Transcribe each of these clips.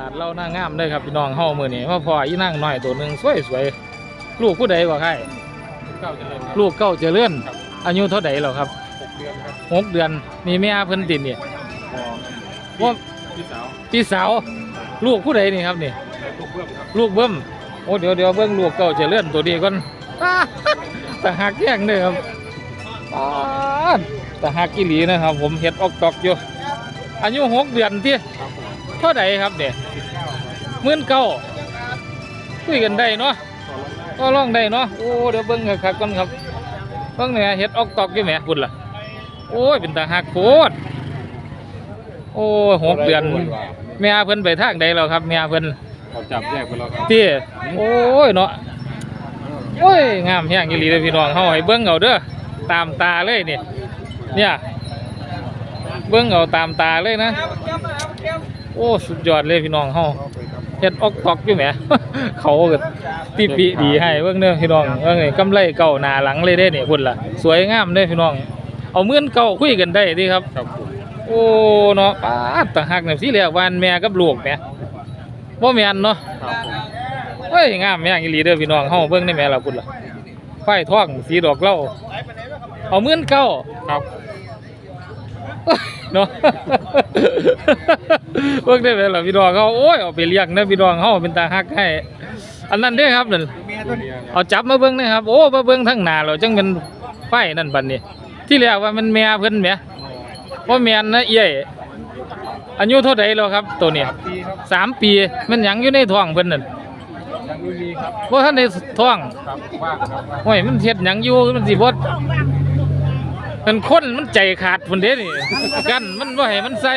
ลาดเล่าหน้างามเลยครับพี่น้องเฮามื้อนี้มาพออีนางน้อยตัวหนึงสวยๆลูกผู้ใดบ่ใครเก้าเจริญครับลูกเก้าเจริญอายุเท่าใดแล้วครับหกเดือนครับหกเดือนนี่แม่เพิ่นติดนี่พอว่าพี่สาวพี่สาวลูกผู้ใดนี่ครับนี่ลูกเบื้องครับลูกเบิ้มโอ้เดี๋ยวเดี๋ยวเบิ้งลูกเก้าเจริญตัวนี้ก่อนแต่หักแย่งเลยครับป๊าดแต่หักกิลีนะครับ ผมเฮ็ดออกตอกอยู่อายุหกเดือนที่ครับผม เท่าใดครับเด็สิบเก้าครับหมื่นเก้าคุยกันได้เนาะต่อรองได้ก็ลองได้เนาะโอ้เดี๋ยวเบิ้งคักๆก่อนครับเบิ้งเนี่ยเฮ็ดออกตอกอยู่แหมพุ่นล่ะโอ้ยเป็นตาหักโคตรโอ้ยหกเดือนแม่เพิ่นไปทางใดแล้วครับแม่เพิ่นเขาจับแยกไปแล้วครับที่โอ้ยเนาะโอ้ยงามแฮงอีหลีเลยพี่น้องเฮาให้เบิ่งเอาเด้อตามตาเลยนี่เนี่ยเบิ่งเอาตามตาเลยนะ โอ้สุดยอดเลยพี่น้องเฮาเฮ็ดออกตอกอยู่แหม เขาก็ติปิดีให้เบิ่งเด้อพี่น้องเบิ่งไอ้กำไรเก่าหน้าหลังเลยเด้นี่พุ่นล่ะ สวยงามเด้อพี่น้อง เอาเมื่อนเก่าคุยกันได้ดีครับครับผมโอ้เนาะปาดตะหักเนี่ยสิเรียกวาอันแม่กับลูกแหมบ่แม่นเนาะครับผมเฮ้ยงามแม่งอีหลีเด้อพี่น้องเฮาเบิ่งได้แม่ล่ะพุ่นล่ะไฟทองสีดอกเหล้าเอาหมื่นเก้าครับเนาะ เบิ่งได้แม่ล่ะพี่น้องเฮาโอ้ยเอาไปเลี้ยงเด้อพี่น้องเฮาเป็นตาฮักให้อันนั้นเด้อครับนั่นเมียตัวนี้ครับเอาจับมาเบิ่งนะครับ โอ้มาเบิ่งทั้งหน้าแล้วจังเป็นไฟนั่นบัดนี้ ที่แรกว่ามันแม่เพิ่นแหมบ่แม่นนะเอ้ยอายุเท่าใดแล้วครับ ตัวนี้สามปีครับสามปีมันหยังอยู่ในท้องเพิ่นนั่นยังไม่มีครับบ่ทันได้ท้องครับว่างครับว่างโอ้ยมันเฮ็ดหยังอยู่มันสิบ่มันคนมันใจขาดพุ่นเด้นี่กันมันบ่ให้มันใส่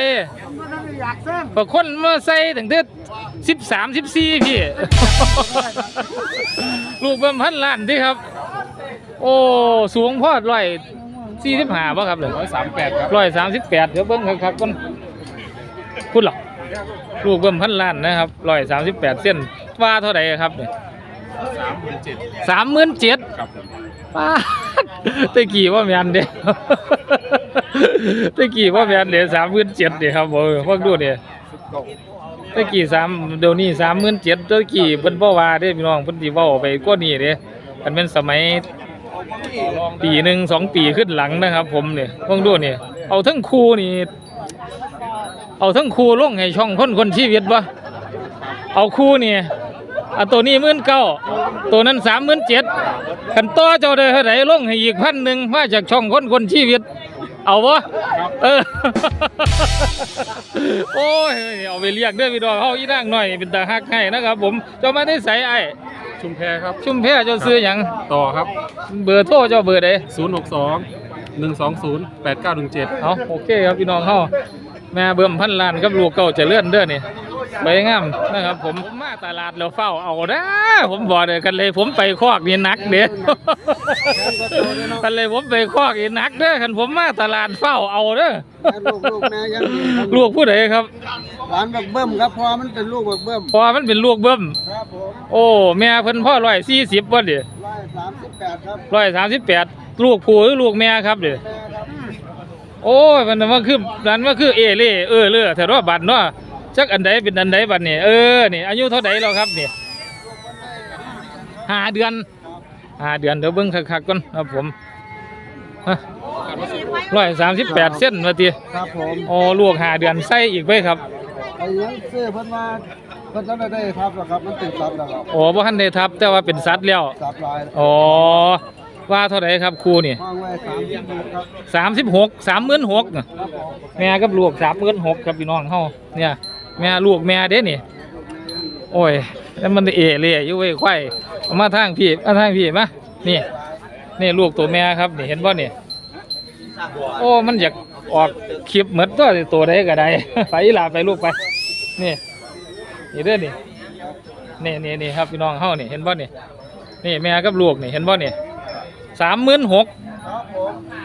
บางคนมาใส่ตั้งแต่13 14พี่ ลูกเบิ่มพันล้านติครับ โอ้ สูงพอร้อยสี่สิบห้าบ่ครับเลยร้อยสามแปดครับร้อยสามสิบแปดเดี๋ยวเบิ่งคักๆก่อนคุณหรอลูกเบิ่มพันล้านนะครับร้อยสามสิบแปดเส้นว่าเท่าไหร่ครับเนี่ย สามหมื่นเจ็ดสามหมื่นเจ็ดครับผมป้าดตะกี้ว่าแมนเด้ ตะกี้ว่าแมนเด้สามหมื่นเจ็ดเด้ครับผมพวกดูเนี่ยสิบเก้าตะกี้สามเดี๋ยวนี้สามหมื่นเจ็ดตะกี้เพิ่นบ่ว่าเด้พี่น้องเพิ่นสิเว้าไปกว่านี้เด้มันเป็นสมัยต่อรองปีหนึ่งสองปีขึ้นหลังนะครับ ผมเนี่ยพวกดูเนี่ยเอาทั้งครูนี่ เอาทั้งครูลงให้ช่องคนคนชีวิตวะเอาครูนี่เอาตัวนี้หมื่นเก้าตัวนั้นสามหมื่นเจ็ดขันต่อเจ้าได้เท่าไหร่ลงให้อีกพันหนึ่งมาจากช่องคนคนชีวิต เอาวะเออ โอ้ยเอาไปเรียกเด้อพี่ดอกเขาอีนางหน่อยเป็นตาฮักให้นะครับผมเจ้ามาได้ใส่ไอ้ชุมแพครับ ชุ่มแพเจ้าซื้อหยังต่อครับ เบอร์โทรเจ้าเบอร์ใดศูนย์หกสองหนึ่งสองศูนย์แปดเก้าหนึ่งเจ็ดเอาโอเคครับพี่น้องเฮาแม่เบิ่มพันล้านกับลูกเก่าเจะเลื่อนเด้อนี่ ไปงามนะครับผมผมมาตลาดแล้วเฝ้าเอานะผมบอกเลยกันเลยผมไปคอกนี่หนักเด้กันเลยผมไปคอกนี่หนักเด้อคันผมมาตลาดเฝ้าเอาเด้อลูกลูกแม่ยังมีครับลูกผู้ใดครับหลานบักเบิ้มครับพอมันเป็นลูกบักเบิ้มพอมันเป็นลูกเบิ่มครับผมโอ้แม่เพิ่นพ่อร้อยสี่สิบวันเดีร้อยสามสิบแปดครับร้อยสามสิบแปดลูกผู้หรือลูกแม่ครับเดีแม่ครับโอ้ยมันว่าคือนั้นว่าคือเอเล่เออเลือแต่ว่าบัตรเนาะ จักอันใดเป็นอันใดบัตรนี่เออนี่อายุเท่าใดแล้วครับนี่ห้าเดือนห้าเดือนเดี๋ยวเบิ้งคักๆก่อนครับผมร้อยสามสิบแปดเส้นมาตีครับผมโอ้ลูกห้าเดือนใส่อีกไปครับไอ้ยังซื้อเพิ่นมาเพิ่นจะได้ครับแล้วครับมันติดซับแล้วครับโอ้บ่ทันได้ทับแต่ว่าเป็นสัตว์แล้วซับลายอ๋อว่าเท่าไหร่ครับครูนี่ห้องไว้สามสิบหกครับสามสิบหกสามหมื่นหกครับผมแม่กับลูกสามหมื่นหกครับพี่น้องเฮาเนี่ย แม่ลูกแม่เด้นี่ โอ้ยแล้วมันเอเล่อยู่เว้ยควายมาทางพี่มาทางพี่มานี่ นี่ลูกตัวแม่ครับนี่เห็นบ่นี่โอ้มันอยากออกคลิปเหมือนตัวตัวใดก็ได้ไปอีหลาไปลูกไป นี่นี่เด้อนี่นี่นี่นี่ครับพี่น้องเฮานี่เห็นบ่นี่นี่แม่กับลูกนี่เห็นบ่นี่สามหมื่นหก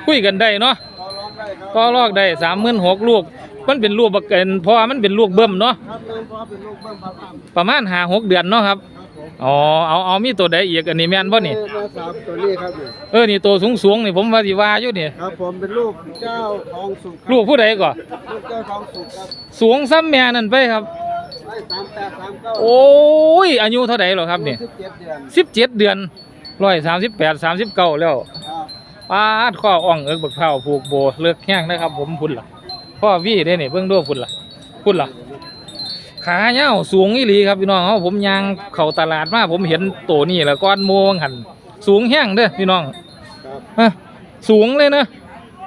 คุยกันได้เนาะต่อรองได้ครับก็ลอกได้สามหมื่นหกลูก มันเป็นลูกบักเกินเพราะว่ามันเป็นลูกเบิ่มเนาะครับเริ่มพอเป็นลูกเบิ้มครับครับประมาณหาหกเดือนเนาะครับผมอ๋อเอาเอามีตัวใดอีกอันนี้แม่นบ่นี่แม่สาวตัวนี้ครับนี่เออนี่ตัวสูงสูงๆนี่ผมว่าสิว่าอยู่นี่ครับผมเป็นลูกเจ้าทองสุกครับลูกผู้ใดก่อลูกเจ้าทองสุกครับสูงซ้ำแม่นั่นไปครับอได้สามแปดสามเก้าโอ้ยอายุเท่าไหร่หรอครับเนี่ยสิบเจ็ดเดือนสิบเจ็ดเดือนร้อยสามสิบแปดสามสิบเก้าแล้วครับปาดข้ออ่องเอิกบักเผาผูกโบเลิกแห้งนะครับผมพุ่นล่ะ พ่อวี่ได้เนี่ยเบิ่งดูพุ่นล่ะพุ่นล่ะขาเหี่ยวสูงอีหลีครับพี่น้องเอาผมยางเข้าตลาดมาผมเห็นโตนี่แล้วก้อนโมงหันสูงแห้งเด้อพี่น้องครับฮะสูงเลยนะ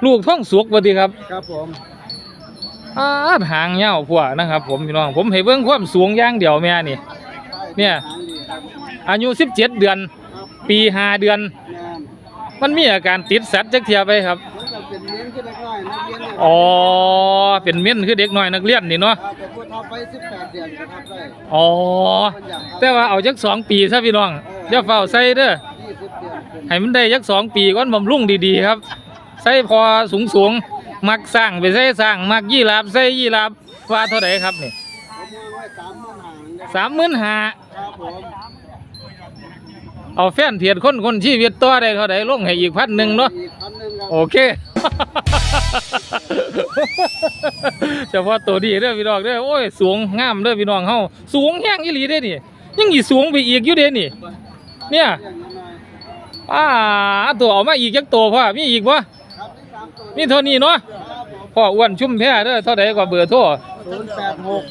ลูกท้องสุกบ่ติครับ ครับผมอาดหางเหี่ยวพวกนะครับ ผมพี่น้องผมให้เบิ่งความสูงอย่างเดียวแม่นี่ เนี่ยทางดีครับอายุ17เดือนครับปีห้าเดือนงานมันมีอาการติดสัตว์จักเทียไปครับ อ๋อ เป็นเม่นคือเด็กน้อยนักเรียนนี่เนาะแต่พูดทับไปสิบแปดเดือนก็ทำได้อ๋อ แต่ว่าเอาจักสองปีซะพี่น้องอย่าเฝ้าใส่เด้อยี่สิบเดือนเป็นให้มันได้ยักสองปีก่อนบำรุงดีๆครับ ใส่พอสูงสูงมักสร้างไปใส่สร้างมักยี่ลาบใส่ยี่ลาบว่าเท่าไหร่ครับนี่สามหมื่นหางนะสามหมื่นห้าเอาแฟนเทียดคนคนชีวิตต่อได้เท่าไหร่ลงให้อีกพันหนึ่งเนาะโอเค เฉพาะตัวดีเด้อพี่น้องเด้อโอ้ยสูงงามเด้อพี่น้องเฮาสูงแห้งอีหลีเด้อนี่ยังอีสูงไปอีกอยู่เด้นี่ เนี่ยเลี้ยงยังไงอ่าตัวเอามาอีกจักตัวพ่อมีอีกบ่ครับนี่สามตัวมีเท่านี้เนาะครับผมพ่ออ้วนชุ่มแพ้เด้อเท่าใดกว่าเบอร์โทรศูนย์แปดหก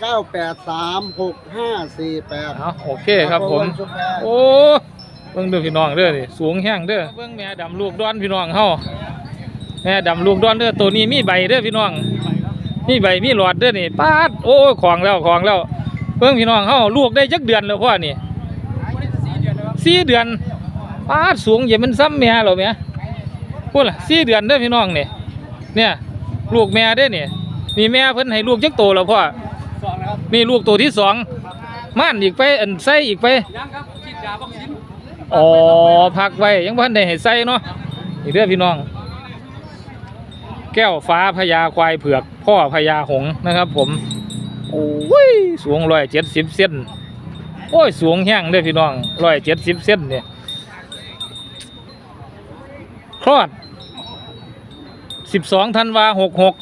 เก้าแปดสามหกห้าสี่แปดเอาโอเคครับผมชุมแพโอ้เบิ่งเด้อพี่น้องเด้อนี่สูงแห้งเด้อเบิ่งแม่ดำลูกดอนพี่น้องเฮา แม่ดำลูกดอนเด้อตัวนี้มีใบเด้อพี่น้องมีใบมีหลอดเด้อนี่ปาดโอ้ยของแล้วของแล้วเบิ่งพี่น้องเฮาลูกได้จักเดือนแล้วพ่อนี่สี่เดือนปาดสูงอย่ามันซ้ำแม่หรอแม่พูดล่ะสี่เดือนเด้อพี่น้องนี่เนี่ยลูกแม่เด้อนี่นี่แม่เพิ่นให้ลูกจักโตแล้วพ่อสองนะครับนี่ลูกตัวที่สองม่านอีกไปอันใส่อีกไปยังครับฉีดยาวัคซีนอ๋อพักไว้ยังพันได้ให้ใส่เนาะนี่เด้อพี่น้อง แก้วฟ้าพญาควายเผือก พ่อพญาหงนะครับ ผมโอ้ยสูงร้อยเจ็ดสิบเซนโอ้ยสูงแห้งเด้อพี่น้องร้อยเจ็ดสิบเซนเนี่ยคลอดสิบสองธันวาหกหก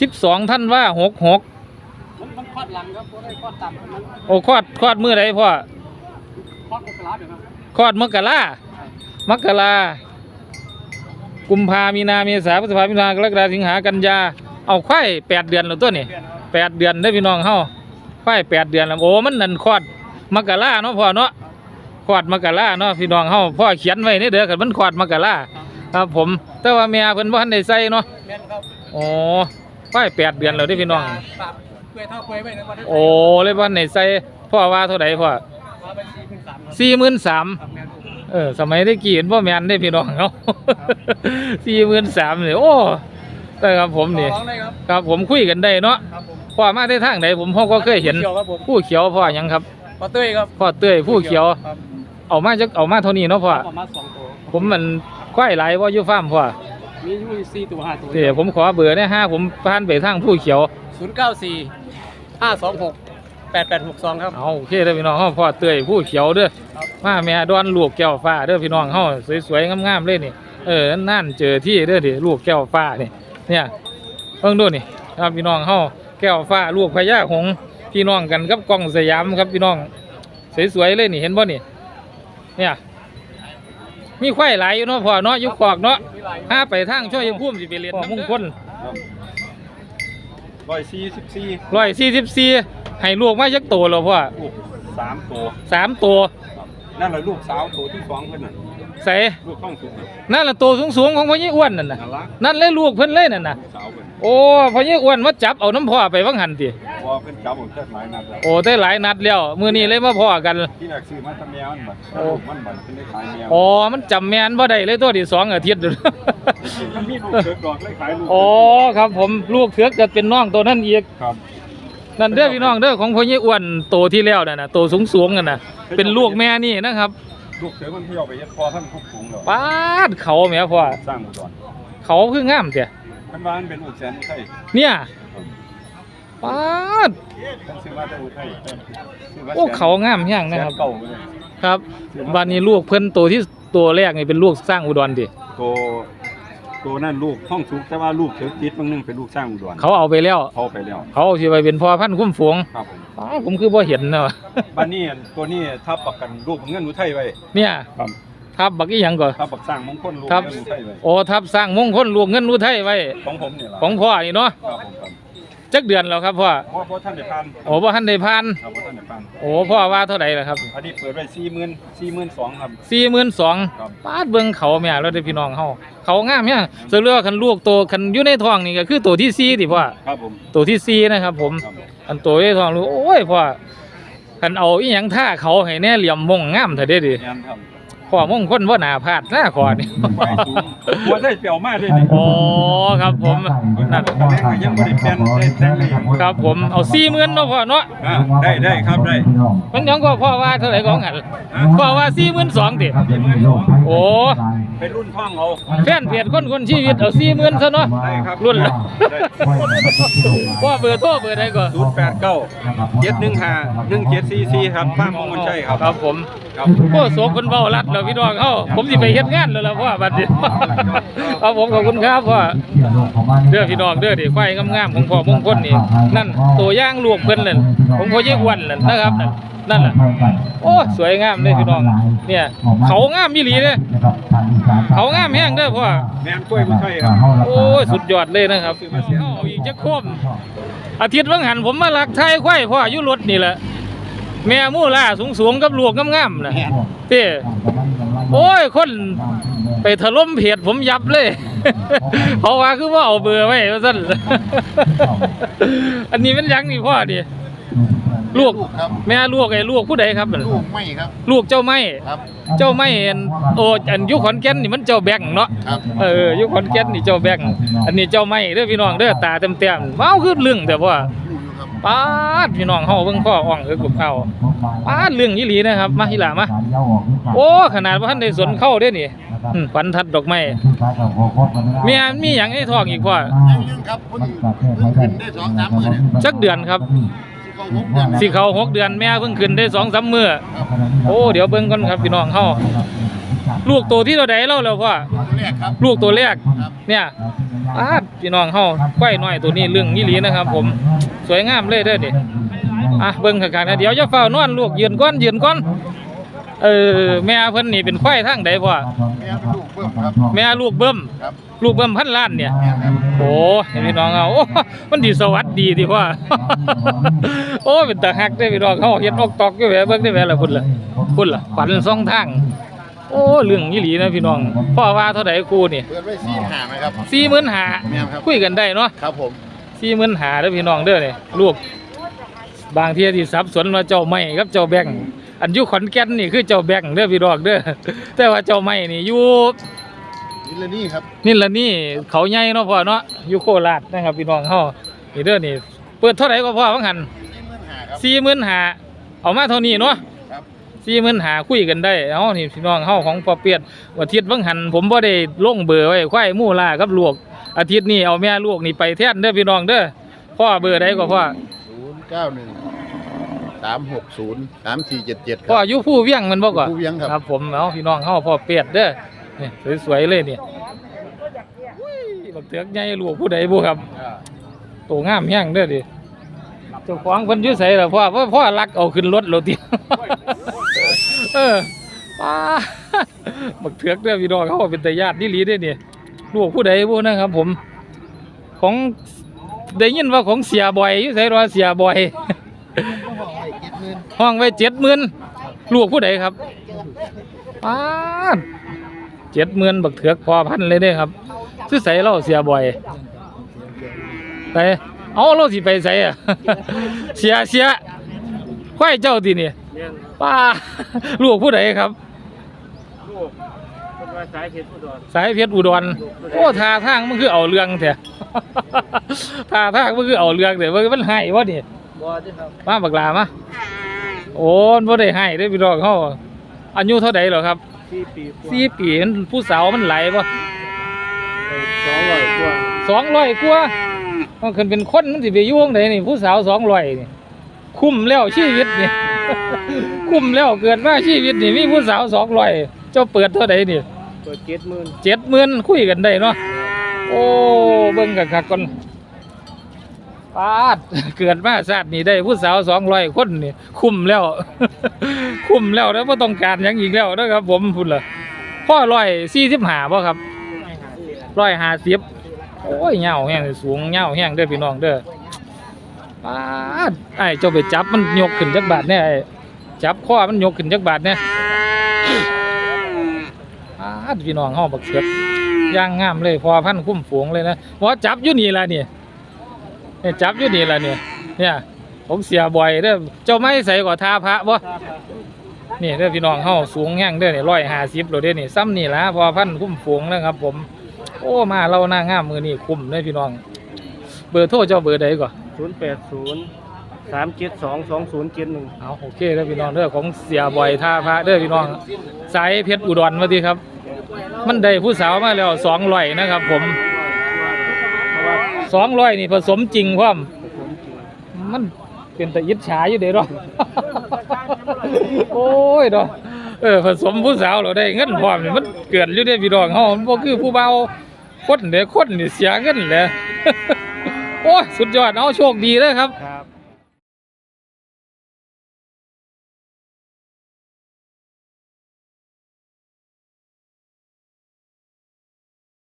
สิบสองธันวาหกหกมันคลอดหลังครับไม่ได้คลอดต่ำมันโอ้คลอดคลอดมือใดพ่อคลอดมกราเดี๋ยวครับคลอดมกรามกรากุ มภามีนาเมษาพฤษภามิถุนากรกฎาสิงหากันยาเอาควายแปดเดือนแล้วตัวนี่เดือนครับแปดเดือนได้อพี่น้องเฮาควายแปดเดือนแล้วโอ้มันนั่นคลอดมกราเนาะพ่อเนาะคลอดมกราเนาะพี่น้องเฮาพ่อเขียนไว้นี่เด้อคันมันคลอดมกราครับผมแต่ว่าแม่เพิ่นบ่ทันได้ใส่เนาะแม่นครับอ๋อควายแปดเดือนแล้วเด้อพี่น้องปรับเปื่อยเท่าเปื่อยไว้ในวันนั้นโอ้เลยบ่ทันได้ใส่พ่อว่าเท่าใดพ่อมาเป็นสี่พันสามครับสี่หมื่นสาม เออสมัยได้กี่เห็นพ่อแมนได้พี่น้องเขาสี่หมื่นสามเนี่ยโอ้แต่ครับผมนี่ต่อรองได้ครับครับผมคุยกันได้เนาะครับผมพ่อมาได้ทางไหนผมพ่อก็เคยเห็น ขียวครับผมผู้เขียวพ่อหยังครับปอเต้ยครับพ่อเต้ยผู้เขียว ครับเอามาจักเอามาเท่านี้เนาะพ่อ ประมาณสองตัวผมมันควายหลายว่าอยู่ฟาร์มพ่อมีอยู่สี่ตัวห้าตัวเดี๋ยวผมขอเบอร์เนี่ยห้าผมผ่านไปทางผู้เขียว ศูนย์เก้าสี่ห้าสองหก แปดแปดหกสองครับ เอาโอเคเด้อพี่น้องเฮาพ่อเต้ยผู้เขียวเด้อครับมาแม่ดอนลูกแก้วฟ้าเด้อพี่น้องเฮาสวยๆงามๆเลยนี่เออนั่นๆเจอที่เด้อดิลูกแก้วฟ้านี่เนี่ยเพิ่งดูนี่ครับพี่น้องเฮาแก้วฟ้าลูกพญาหงส์พี่น้องกันกับกล้องสยามครับพี่น้องสวยๆเลยนี่เห็นบ่นี่เนี่ยมีควายหลายอยู่เนาะพ่อเนาะอยุคขอกเนาะห้าไปทางช่วยยังพุ่มสิไปเรียนน้ำมงคลร้อยสี่สิบสี่ร้อยสี่สิบสี่ ให้ลูกมาจักโตแล้วพ่อลูกสามตัวสามตัวนั่นแหละลูกสาวตัวที่สองเพิ่นน่ะใส่ลูกข้องสุดน่ะนั่นแหละตัวสูงๆของพ่อยี่อ้วนนั่นน่ะนั่นละนั่นเลยลูกเพิ่นเลยนั่นน่ะลูกสาวเพิ่นโอ้พ่อยี่อ้วนมาจับเอาน้ำพ่อไปวังหันติพอเพิ่นจับผมเจ็ดหลายนัดแล้วโอ้ได้หลายนัดแล้วมื้อนี้เลยมาพ่อกันที่แรกซื้อมาแตะแมวมันบัดโอ้ลูกมันบัดเพิ่นได้ขายแมวอ๋อมันจำแม่นบ่ได้เลยตัวที่สองอาทิตย์มันมีลูกเกิดดอกเลยขายลูกอ๋อครับผมลูกเถือกจะเป็นน้องตัวนั้นอีกครับ นั่นเด้อพี่น้องเด้อของพ่อยี่อ้วนโตที่แล้วนั่นน่ะโตสูงๆนั่นน่ะเป็นลูกแม่นี่นะครับลูกเสือมันเที่ยวไปเฮ็ดพอท่านคุกสูงแล้วปาดเขาแม่พ่อสร้างอุดรเขาคืองามเจ้ะเพิ่นว่ามันเป็นอุดแสนอุทัยเนี่ยปาดเพิ่นซื้อมาจากอุทัยซื้มโอ้เขางามแฮงแสนะครับเก่าไปเลยครับบัดนี้ลูกเพิ่นโตที่ตัวแรกนี่เป็นลูกสร้างอุดรดิตัว ตัวนั่นลูกห้องสุกแต่ว่าลูกเถิกจิตบางนึงเป็นลูกสร้างอุดรเขาเอาไปแล้ว เขาไปแล้ว เขาเอาสิไปเป็นพ่อพันธุ์คุ้มฝูงครับผมอ้าวผมคือบ่เห็นเนาะบ้านนี้ตัวนี้ทับประกันลูกเงินอุทัยไว้เนี่ยครับทับบักอีหยังก่อนทับปักสร้างมงคลลูกครับเงินอุทัยไว้โอ้ทับสร้างมงคลลวงเงินอุทัยไว้ของผมนี่ล่ะของพ่อนี่เนาะครับผมครับ จักเดือนแล้วครับพ่อเพราะเพราะท่านได้พันโอ้บ่ทันได้ผ่านครับเพราะท่านได้พันโอ้พ่อว่าเท่าไหร่ล่ะครับอันนี้เปิดไว้สี่หมื่นสี่หมื่นสองครับ42,000ครับ ปาดเบิ่งเขาแม่แล้วเด้อพี่น้องเฮาเขางามแฮงสเรือคันลูกโตคันอยู่ในท้องนี่ก็คือตัวที่สี่ติพ่อครับผมตัวที่สี่นะครับ ผมครับอันตัวที่ท้องลูกโอ้ยพ่อคันเอาอีหยังท่าเขาให้แน่เหลี่ยมมงงามเถอะเด้อดิ งานครับ พ่อมงคลบ่น่าพลาดหน้าขอนี่ไหวสูงว่าได้เปรียวมากเลยนี่โอ้ครับผมนั่นแม่ก็ยังบ่ได้เปลี่ยนได้แต่งเลยครับผมเอาสี่หมื่นเนาะพ่อเนาะอ่าได้ได้ครับได้มันหยังก็พ่อว่าเท่าไหร่ของหันพ่อว่าสี่หมื่นสองติโอ้เป็นรุ่นท่องเอาแฟนเพจคนคนชีวิตเอาสี่หมื่นซะเนาะได้ครับรุ่นละได้พ่อเบอร์โทรเบอร์ใดก่อนศูนย์แปดเก้าเจ็ดหนึ่งห้าหนึ่งเจ็ดสี่สี่ครับภาพมงคลชัยครับครับผมครับโอ้โสมคนเบารัดแล้วพี่น้องเฮาผมสิไปเฮ็ดงานแล้วล่ะพ่อบัดนี้ครับผมขอบคุณครับพ่อเด้อพี่น้องเด้อดิควายงามๆของพ่อมงคลนี่นั่นตัวอย่างลูกเพิ่นนั่นของพ่อเยกวันนั่นนะครับนั่นนั่นน่ะโอ้สวยงามเลยพี่น้องเนี่ยเขางามอีหลีเด้อเขางามแฮงเด้อพ่อแม่นกล้วยผู้ชัยครับโอ้ยสุดยอดเลยนะครับเอาอีกจะคมอาทิตย์วังหันผมมาลักไทยควายพ่ออยู่รถนี่แหละ แม่มู่ล่าสูงๆกับลูกงามๆนะเต้โอ้ยคนไปถล่มเพจผมยับเลย เพราะว่าคือว่าเอาเบอร์ไว้ว่าซั่นอันนี้เป็นหยังนี่พ่อดิลูกครับแม่ลูกไอ้ลูกผู้ใดครับนั่นลูกไม่ครับลูกเจ้าไม้ครับ เจ้าไม้เห็นโอ้อันอยุขอนแก่นนี่มันเจ้าแบงค์เนาะครับเอออยุคอนแก่นนี่เจ้าแบงค์อันนี้เจ้าไม่เด้อพี่น้องเด้อตาเต็มๆว้าวคือเรื่องแต่ว่าลูกอยู่ครับ ปาดพี่น้องเฮาเบิ่งพ่ออ่องเอ้ยกุบเข้าปาดเรื่องอีหลีนะครับ มาอีหล่ามาโอ้ขนาดว่าท่านได้สนเข้าเด้อนี่อืมฝันทัดดอกไม้เมียมีหยังให้ท้องอีกพ่อยังยังครับเพิ่งเพิ่งขึ้นได้สองสามหมื่นเนี่ยจักเดือนครับที่เขาหกเดือนสิเข้าหกเดือนแม่เพิ่งขึ้นได้2 3มื้อครับโอ้เดี๋ยวเบิ่งก่อนครับพี่น้องเฮาลูกตัวที่เราได้เล่าแล้วพ่อตัวแรกครับลูกตัวแรกครับเนี่ย ปาพี่น้องเฮาควายน้อยตัวนี้เรื่องอีหลีนะครับ ผมสวยงามเลยเด้อดิอะเบิ่งข้างๆนะเดี๋ยวจะเฝ้านอนลูกยืนก่อนยืนก่อนเออแม่เพิ่นนี่เป็นควายทางใดพ่อแม่ลูกเบิ้มลูกเบิ่มพันล้านเนี่ยโอ้เห็นพี่น้องเอาโอ้มันดีสวัสดีดีพ่อโอ้เป็นตาฮักเด้พี่น้องเฮาเฮ็ดออกตอกอยู่แหวเบิ่งได้แหวละพุ่นละพุ่นล่ะฝันสองทาง อ้เรื่องอีหลีนะพี่น้องพ่อว่าเท่าใดกูนี่เปิดไว้สี่ห้าไหมครับ45,000แม่ครับคุยกันได้เนาะครับผมสี่หมื่นหาเด้อพี่น้องเด้อเนี่ยลูก บางเที่ยที่สับสนว่าเจ้าไม่กับเจ้าแบงค์อันอยู่ขอนแก่นนี่คือเจ้าแบงค์เด้อพี่น้องเด้อแต่ว่าเจ้าไม่นี่อยู่นี่ละนี่ครับนี่ละนี่เขาใหญ่เนาะพ่อเนาะอยู่โคราชนะครับพี่น้องเฮานี่เด้อนี่เปิดเท่าไหร่ก็พ่อว่าหันสี่หมื่นห้าครับสี่หมื่นหาเอามาเท่านี้เนาะครับ สี่หมื่นหาคุยกันได้เอ้านี่พี่น้องเฮาของปอเปียดอาทิตย์วังหันผมบ่ได้ลงเบอร์ไว้ควายหมู่ล่ากับลูกอาทิตย์นี้เอาแม่ลูกนี่ไปแทนเด้อพี่น้องเด้อพ่อเบอร์ใดก็พ่อศูนย์เก้าหนึ่งสามหกศูนย์สามสี่เจ็ดเจ็ดคพ่อรับอยู่ผู้เวียงมันบ่ก่อนผู้เวียงครับครับ ผมเอาพี่น้องเฮาพ่อเปียดเด้อนี่สวยๆเลยนี่อุ้ยบักเถือกใหญ่ลูกผู้ใดบ่ครับโตงามแฮงเด้อดิเจ้าของเพิ่นอยู่ไสล่ะพ่อว่าพ่อรักเอาขึ้นรถแล้วติ เออป้าบักเถือกเด้อพี่น้องเฮาเป็นตาญาตินี่หลีเด้อนี่ยลูกผู้ใดบ่นะครับ ผม ของได้ยินว่าของเสียบ่อยอยู่ไสรอเสียบ่อยห้องไว้เจ็ดหมื่นลูกผู้ใดครับป้าเจ็ดหมื่นบักเถือกพอพันเลยเด้ครับซื้อใส่เราเสียบ่อยไปเอาเราสิไปใส่อะเสียเสียควายเจ้าทีนี่ย ป้าลูกผู้ใดครับสายเพชรอุดรโอ้ท่าทางมันคือเอาเรื่องแท้ท่าทางมันคือเอาเรื่องแต่ว่ามันให้วะนี่มาบักลามาโอ้มันบ่ได้ให้เด้อพี่น้องเฮาอายุเท่าใดเหรอครับสี่ปีมันผู้สาวมันไหลบ่สองร้อยกว่าสองร้อยกว่ามันขึ้นเป็นคนมันสิไปอยู่วงใดนี่ผู้สาวสองร้อยนี่คุ้มแล้วชีวิตนี่ คุ้มแล้วเกิดมาชีวิตนี่มีผู้สาวสองร้อยเจ้าเปิดเท่าใดนี่เปิดเจ็ดหมื่นเจ็ดหมื่นคุยกันได้เนาะโอ้เบิ่งกันคักก่อนปาดเกิดมาชาตินี้ได้ผู้สาว200คนนี่คุ้มแล้ว คุ้มแล้วแล้วบ่ต้องการหยังอีกแล้วนะครับ ผมพุ่นล่ะพ่อ145บ่ครับ150โอ้ยเหงาแห้งสูงเหงาแห้งเด้อพี่น้องเด้อ ปาดไอ้เจ้าไปจับมันยกขึ้นจักบาทแน่ไอ้จับคอมันยกขึ้นจักบาทแน่ปาดพี่น้องเฮาบักเสือกย่างงามเลยพอพันคุ้มฝูงเลยนะว่าจับอยู่นี่ละนี่เนี่ยจับอยู่นี่ละเนี่ยเนี่ยผมเสียบ่อยเด้อเจ้าไม่ใส่กว่าทาพระบ่นี่เด้อพี่น้องเฮาสูงแห้งเด้อนี่150โลเราเด้อนี่ซ้ำนี่ละพอพันคุ้มฝูงนะครับ ผม โอ้มาเราหน้างามมือนี่คุ้มเลยพี่น้อง เบอร์โทรเจ้าเบอร์ใดก่อน ศูนย์แปดศูนย์สามเจ็ดสองสองศูนย์เจ็ดหนึ่งเอาโอเคเด้อพี่น้องเด้อของเสียบ่อยท่าพระเด้อพี่น้องสายเพชรอุดรมาดีครับ มันได้ผู้สาวมาแล้วสองร้อยนะครับ ผมสองร้อยนี่ผสมจริงพร้อมมันเป็นแต่ยิดฉาอยู่เด้เนาะโอ้ยเนาะเออผสมผู้สาวเราได้เงินพร้อมนี่มันเกิดอยู่เด้พี่น้องเฮามันบ่คือผู้เบาคนเด้คนนี่เสียเงินแหละ โอ้ยสุดยอดเอาโชคดีเลยครับ ครับ